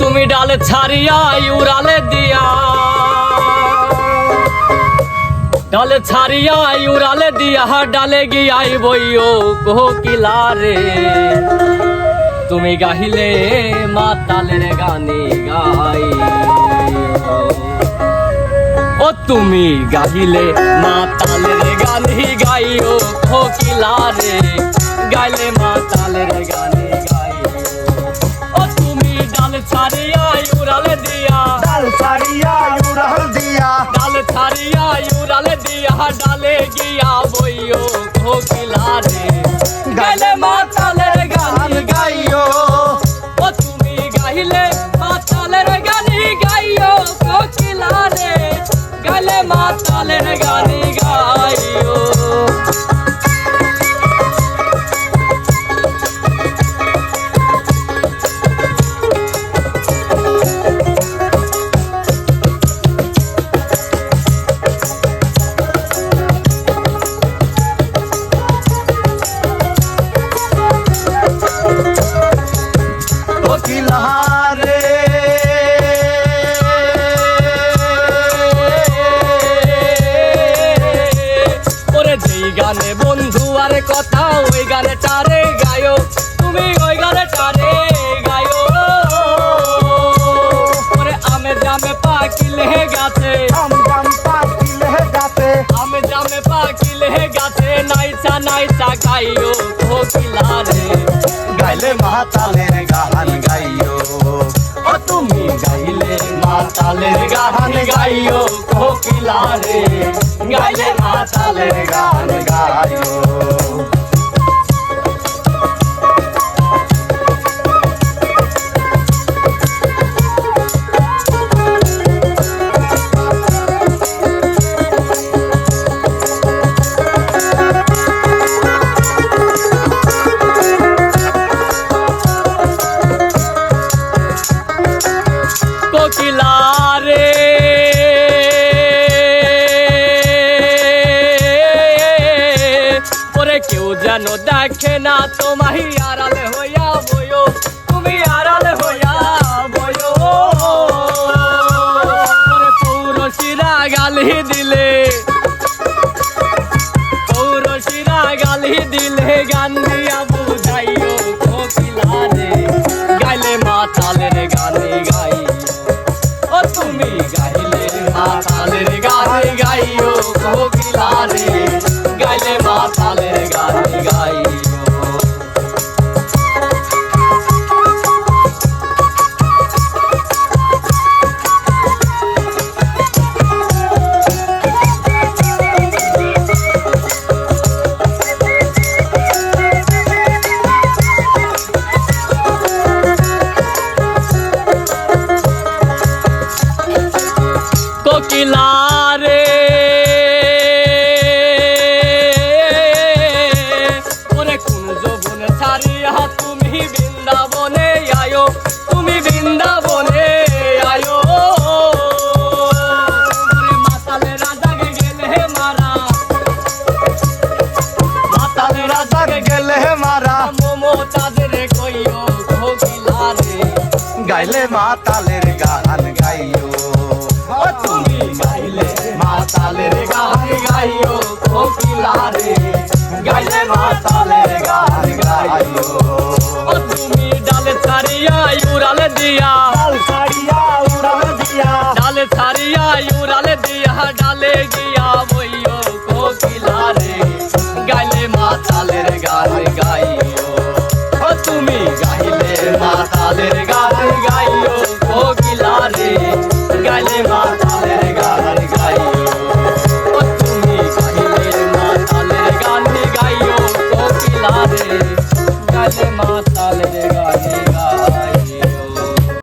তুমি ডালে ছাড়িয়া উড়ালে দিয়া। ডালে ছাড়িয়া উড়ালে দিয়া, ডালে গিয়াই বইও কোকিলা রে। তুমি গাহিলে মাতালের গানে গাই। ও তুমি গাহিলে মাতালের গানে গাইও কোকিলা রে। গাইলে কথা ওই গানে টারে গায়ো। তুমি ওই গানে টারে গায়ো। ওরে আমে জামে পাকিলে গাছে। আম জাম পাকিলে গাতে আমে জামে পাকিলে গাছে। নাইচা নাইচা গাইও কোকিলা রে গাইলে মাতালের গান গাইও ও তুমি গাইলে মাতালের গান গাইও কোকিলা রে গাইলে মাতালের গান গাইও কোকিলা রে। ওরে কেউ যেন দেখে না আড়ালে হইয়া তুমি আড়ালে হইয়া ওরে পৌরশিরা গালি দিলে পৌরশিরা গালি দিলে গান দিয়া গাইলে মাতালের গানে গাইও কোকিলা রে গাইলে মাতালের গান গাইও। ও তুমি গাইলে মাতালের গান গাইও। কোকিলা রে গাইলে মাতালের গান গাইও। ও তুমি ডালে ছাড়িয়া উড়ালে দিয়া। ডাল ছাড়িয়া উড়াল দিয়া। ডালে ছাড়িয়া উড়ালে দিয়া ডালে গিয়া মাতালের গান গাইও কোকিলা রে গাইলে মাতালের